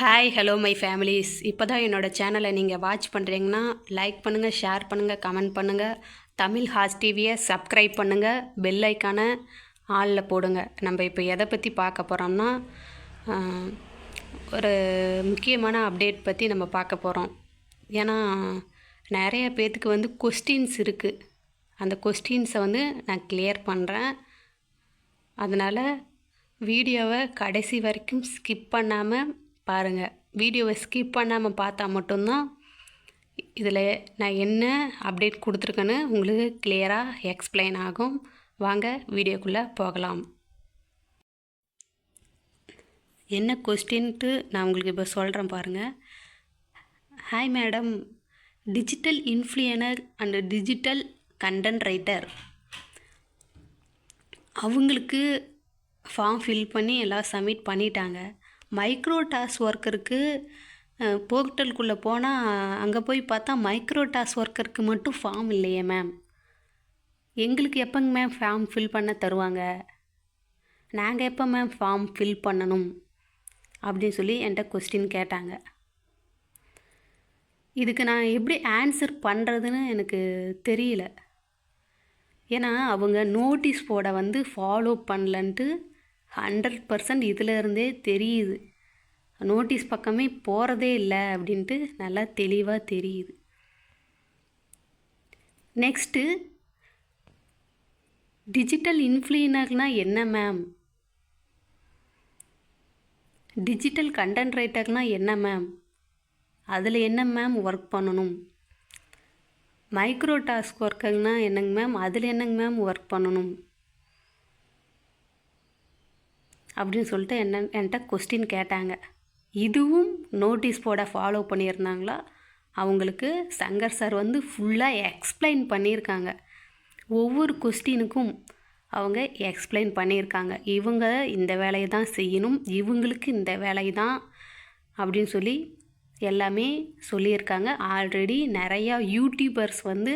Hi hello my families இப்போ தான் என்னோடய சேனலை நீங்கள் வாட்ச் பண்ணுறீங்கன்னா லைக் பண்ணுங்கள் ஷேர் பண்ணுங்கள் கமெண்ட் பண்ணுங்கள் தமிழ் ஹாஸ் டிவியை சப்ஸ்கிரைப் பண்ணுங்கள் பெல் ஐக்கானை ஆளில் போடுங்க. நம்ம இப்போ எதை பற்றி பார்க்க போகிறோம்னா ஒரு முக்கியமான அப்டேட் பற்றி நம்ம பார்க்க போகிறோம் ஏன்னா நிறைய பேர்த்துக்கு வந்து கொஸ்டின்ஸ் இருக்குது அந்த கொஸ்டின்ஸை வந்து நான் கிளியர் பண்ணுறேன் அதனால் வீடியோவை கடைசி வரைக்கும் ஸ்கிப் பண்ணாமல் பாருங்கள் வீடியோவை ஸ்கிப் பண்ணாமல் பார்த்தா மட்டும்தான் இதில் நான் என்ன அப்டேட் கொடுத்துருக்கேன்னு உங்களுக்கு கிளியராக எக்ஸ்பிளைன் ஆகும். வாங்க வீடியோக்குள்ளே போகலாம். என்ன கொஸ்டின்ட்டு நான் உங்களுக்கு இப்போ சொல்கிறேன் பாருங்கள் hi madam digital influencer and digital content writer அவங்களுக்கு ஃபார்ம் ஃபில் பண்ணி எல்லாம் சப்மிட் பண்ணிட்டாங்க. மைக்ரோ டாஸ் ஒர்க்கருக்கு போர்ட்டலுக்குள்ளே போனால் அங்கே போய் பார்த்தா மைக்ரோ டாஸ் ஒர்க்கருக்கு மட்டும் ஃபார்ம் இல்லையே மேம் எங்களுக்கு எப்போங்க மேம் ஃபார்ம் ஃபில் பண்ண தருவாங்க? நாங்கள் எப்போ மேம் ஃபார்ம் ஃபில் பண்ணணும்? அப்படின்னு சொல்லி என்கிட்ட கொஸ்டின் கேட்டாங்க. இதுக்கு நான் எப்படி ஆன்சர் பண்ணுறதுன்னு எனக்கு தெரியல. ஏன்னா அவங்க நோட்டீஸ் போர்டை வந்து ஃபாலோ பண்ணலன்ட்டு ஹண்ட்ரட் பர்சன்ட் இதிலேருந்தே தெரியுது. நோட்டீஸ் பக்கமே போகிறதே இல்லை அப்படின்ட்டு நல்லா தெளிவாக தெரியுது. நெக்ஸ்ட்டு டிஜிட்டல் இன்ஃப்ளூயனர்னால் என்ன மேம்? டிஜிட்டல் கண்டென்ட் ரைட்டர்னால் என்ன மேம்? அதில் என்ன மேம் ஒர்க் பண்ணணும்? மைக்ரோ டாஸ்க் ஒர்க்குங்கன்னா என்னங்க மேம்? அதில் என்னங்க மேம் ஒர்க் பண்ணணும்? அப்படின்னு சொல்லிட்டு என்ன என்கிட்ட கொஸ்டின் கேட்டாங்க. இதுவும் நோட்டீஸ் போர்டை ஃபாலோ பண்ணியிருந்தாங்களா? அவங்களுக்கு சங்கர் சார் வந்து ஃபுல்லாக எக்ஸ்பிளைன் பண்ணியிருக்காங்க. ஒவ்வொரு கொஸ்டினுக்கும் அவங்க எக்ஸ்பிளைன் பண்ணியிருக்காங்க. இவங்க இந்த வேலையை தான் செய்யணும் இவங்களுக்கு இந்த வேலை தான் அப்படின்னு சொல்லி எல்லாமே சொல்லியிருக்காங்க. ஆல்ரெடி நிறையா யூடியூபர்ஸ் வந்து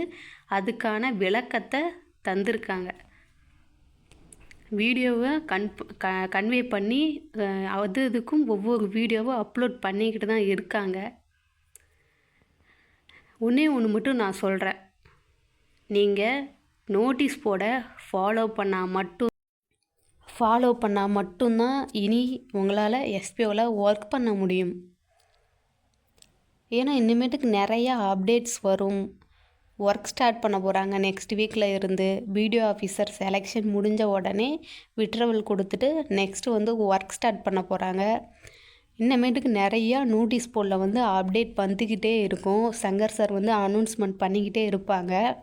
அதுக்கான விளக்கத்தை தந்திருக்காங்க. வீடியோவை கன் க கன்வே பண்ணி அது இதுக்கும் ஒவ்வொரு வீடியோவும் அப்லோட் பண்ணிக்கிட்டு தான் இருக்காங்க. ஒன்றே ஒன்று மட்டும் நான் சொல்கிறேன் நீங்கள் நோட்டீஸ் போட ஃபாலோ பண்ணால் மட்டும் ஃபாலோ பண்ணால் மட்டும்தான் இனி உங்களால் எஸ்பிஓவில் ஒர்க் பண்ண முடியும். ஏன்னா இனிமேட்டுக்கு நிறையா அப்டேட்ஸ் வரும். ஒர்க் ஸ்டார்ட் பண்ண போகிறாங்க நெக்ஸ்ட் வீக்கில் இருந்து வீடியோ ஆஃபீஸர் செலெக்ஷன் முடிஞ்ச உடனே விட்ரவல் கொடுத்துட்டு நெக்ஸ்ட்டு வந்து ஒர்க் ஸ்டார்ட் பண்ண போகிறாங்க இன்னமேட்டுக்கு நிறையா நோட்டீஸ் போர்டில் வந்து அப்டேட் வந்துக்கிட்டே இருக்கும். சங்கர் சார் வந்து அனௌன்ஸ்மெண்ட் பண்ணிக்கிட்டே இருப்பாங்க.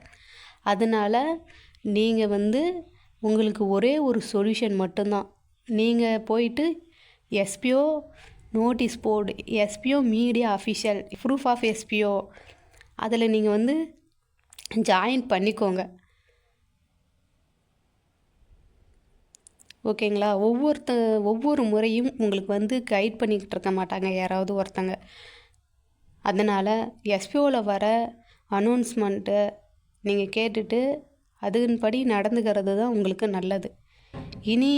அதனால் நீங்கள் வந்து உங்களுக்கு ஒரே ஒரு சொல்யூஷன் மட்டும்தான். நீங்கள் போயிட்டு SPO notice board SPO media official proof of SPO அதில் நீங்கள் வந்து ஜாயின் பண்ணிக்கோங்க. ஓகேங்களா ஒவ்வொருத்த ஒவ்வொரு முறையும் உங்களுக்கு வந்து கைட் பண்ணிக்கிட்டு இருக்க மாட்டாங்க. யாராவது ஒருத்தங்க. அதனால் எஸ்பிஓவில் வர அனௌன்ஸ்மெண்ட்டு நீங்கள் கேட்டுட்டு அதன்படி நடந்துக்கிறது தான் உங்களுக்கு நல்லது. இனி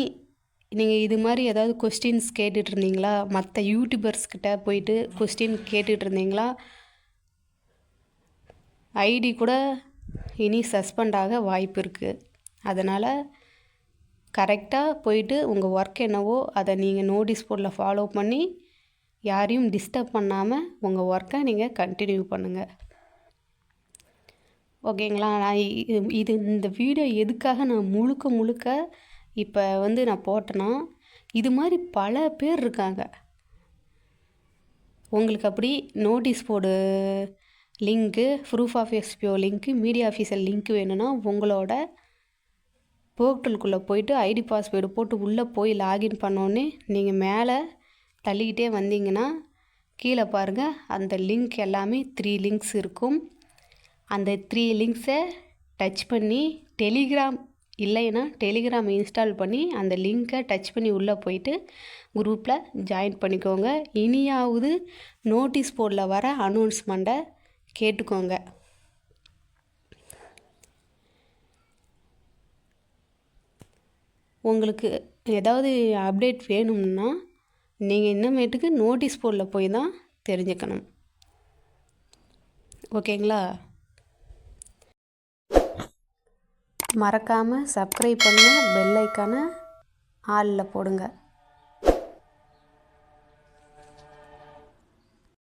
நீங்கள் இது மாதிரி ஏதாவது கொஸ்டின்ஸ் கேட்டுட்ருந்தீங்களா மற்ற யூடியூபர்ஸ்கிட்ட போயிட்டு கொஸ்டின் கேட்டுட்ருந்தீங்களா இருந்தீங்களா? ஐடி கூட இனி சஸ்பெண்ட் ஆக வாய்ப்பு இருக்குது அதனால் கரெக்டாக போயிட்டு உங்கள் ஒர்க் என்னவோ அதை நீங்கள் நோட்டீஸ் போர்டில் ஃபாலோ பண்ணி யாரையும் டிஸ்டர்ப் பண்ணாமல் உங்கள் ஒர்க்கை நீங்கள் கண்டினியூ பண்ணுங்கள் ஓகேங்களா நான் இது இந்த வீடியோ எதுக்காக நான் முழுக்க முழுக்க இப்போ வந்து நான் போட்டேன்னா இது மாதிரி பல பேர் இருக்காங்க. உங்களுக்கு அப்படி notice board link proof of SPO link media officer link வேணும்னா உங்களோட போர்ட்டலுக்குள்ளே போயிட்டு ஐடி பாஸ்வேர்டு போட்டு உள்ளே போய் லாகின் பண்ணோன்னே நீங்கள் மேலே தள்ளிக்கிட்டே வந்தீங்கன்னா கீழே பாருங்கள் அந்த லிங்க் எல்லாமே த்ரீ லிங்க்ஸ் இருக்கும். அந்த த்ரீ லிங்க்ஸை டச் பண்ணி டெலிகிராம் இல்லைன்னா டெலிகிராம் இன்ஸ்டால் பண்ணி அந்த லிங்க்கை டச் பண்ணி உள்ளே போயிட்டு குரூப்பில் ஜாயின் பண்ணிக்கோங்க. இனியாவது நோட்டீஸ் போர்டில் வர அனௌன்ஸ்மெண்ட்டை கேட்டுக்கோங்க. உங்களுக்கு ஏதாவது அப்டேட் வேணும்னா நீங்கள் இன்னமேட்டுக்கு நோட்டீஸ் போர்டில் போய் தான் தெரிஞ்சுக்கணும். ஓகேங்களா? மறக்காமல் சப்ஸ்கிரைப் பண்ண பெல் ஐக்கானை ஆலில் போடுங்க.